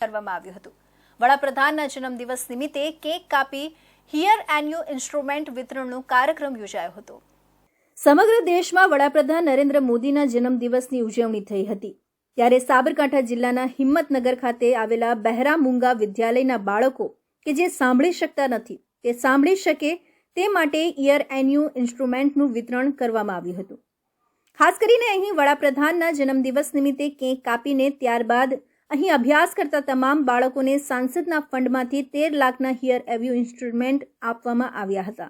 કરવામાં આવ્યું હતું. વડાપ્રધાનના જન્મદિવસ નિમિત્તે કેક કાપી હિયર એન્ડ યુ ઇન્સ્ટ્રુમેન્ટ વિતરણનો કાર્યક્રમ યોજાયો હતો. સમગ્ર દેશમાં વડાપ્રધાન નરેન્દ્ર મોદીના જન્મદિવસની ઉજવણી થઈ હતી. ત્યારે સાબરકાંઠા જિલ્લાના હિંમતનગર ખાતે આવેલા બહેરા મુંગા વિદ્યાલયના બાળકો કે જે સાંભળી શકતા નથી, તે સાંભળી શકે તે માટે ઇયર એન્યુ ઇન્સ્ટ્રુમેન્ટનું વિતરણ કરવામાં આવ્યું હતું. ખાસ કરીને અહીં વડાપ્રધાનના જન્મદિવસ નિમિત્તે કેક કાપીને ત્યારબાદ અહીં અભ્યાસ કરતા તમામ બાળકોને સાંસદના ફંડમાંથી તેર લાખના હિયર એવ્યુ ઇન્સ્ટ્રુમેન્ટ આપવામાં આવ્યા હતા.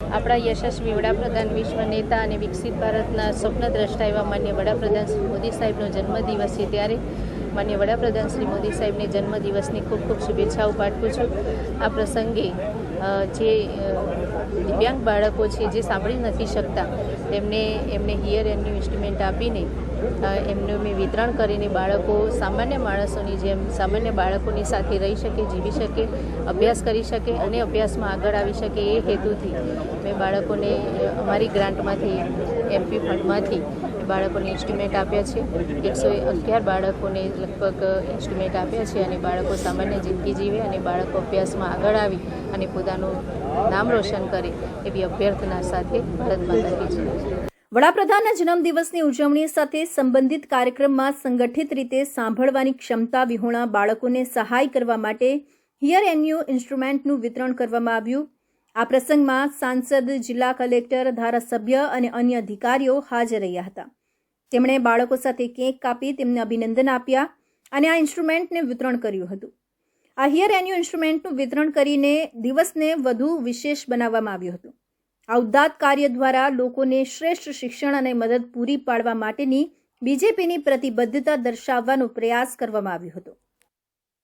આપણા યશસ્વી વડાપ્રધાન વિશ્વ નેતા અને વિકસિત ભારતના સ્વપ્નદ્રષ્ટા એવા માન્ય વડાપ્રધાન શ્રી મોદી સાહેબનો જન્મદિવસ છે ત્યારે માન્ય વડાપ્રધાન શ્રી મોદી સાહેબને જન્મદિવસની ખૂબ ખૂબ શુભેચ્છાઓ પાઠવું છું. આ પ્રસંગે જે દિવ્યાંગ બાળકો છે, જે સાંભળી નથી શકતા, તેમને, એમને હિયર એમનું ઇન્સ્ટ્રુમેન્ટ આપીને એમનું મેં વિતરણ કરીને બાળકો, સામાન્ય માણસોની જેમ, સામાન્ય બાળકોની સાથે રહી શકે, જીવી શકે, અભ્યાસ કરી શકે અને અભ્યાસમાં આગળ આવી શકે એ હેતુથી મેં બાળકોને અમારી ગ્રાન્ટમાંથી, એમપી ફંડમાંથી બાળકોને ઇન્સ્ટ્રુમેન્ટ આપ્યા છે. એકસો અગિયાર બાળકોને લગભગ ઇન્સ્ટ્રુમેન્ટ આપ્યા છે અને બાળકો સામાન્ય જિંદગી જીવે અને બાળકો અભ્યાસમાં આગળ આવી અને પોતાનું નામ રોશન કરે એવી અભ્યર્થના સાથે ભારત માતા વડાપ્રધાનના જન્મદિવસની ઉજવણી સાથે સંબંધિત કાર્યક્રમમાં સંગઠિત રીતે સાંભળવાની ક્ષમતા વિહોણા બાળકોને સહાય કરવા માટે હિયર એન્યુ ઇન્સ્ટ્રુમેન્ટનું વિતરણ કરવામાં આવ્યું. આ પ્રસંગમાં સાંસદ, જિલ્લા કલેક્ટર, ધારાસભ્ય અને અન્ય અધિકારીઓ હાજર રહ્યા હતા. તેમણે બાળકો સાથે કેક કાપી તેમને અભિનંદન આપ્યા અને આ ઇન્સ્ટ્રુમેન્ટને વિતરણ કર્યું હતું. આ હિયર એન્યુ ઇન્સ્ટ્રુમેન્ટનું વિતરણ કરીને દિવસને વધુ વિશેષ બનાવવામાં આવ્યું હતું. આ ઉદ્દાત કાર્ય દ્વારા લોકોને શ્રેષ્ઠ શિક્ષણ અને મદદ પૂરી પાડવા માટેની બીજેપીની પ્રતિબદ્ધતા દર્શાવવાનો પ્રયાસ કરવામાં આવ્યો હતો.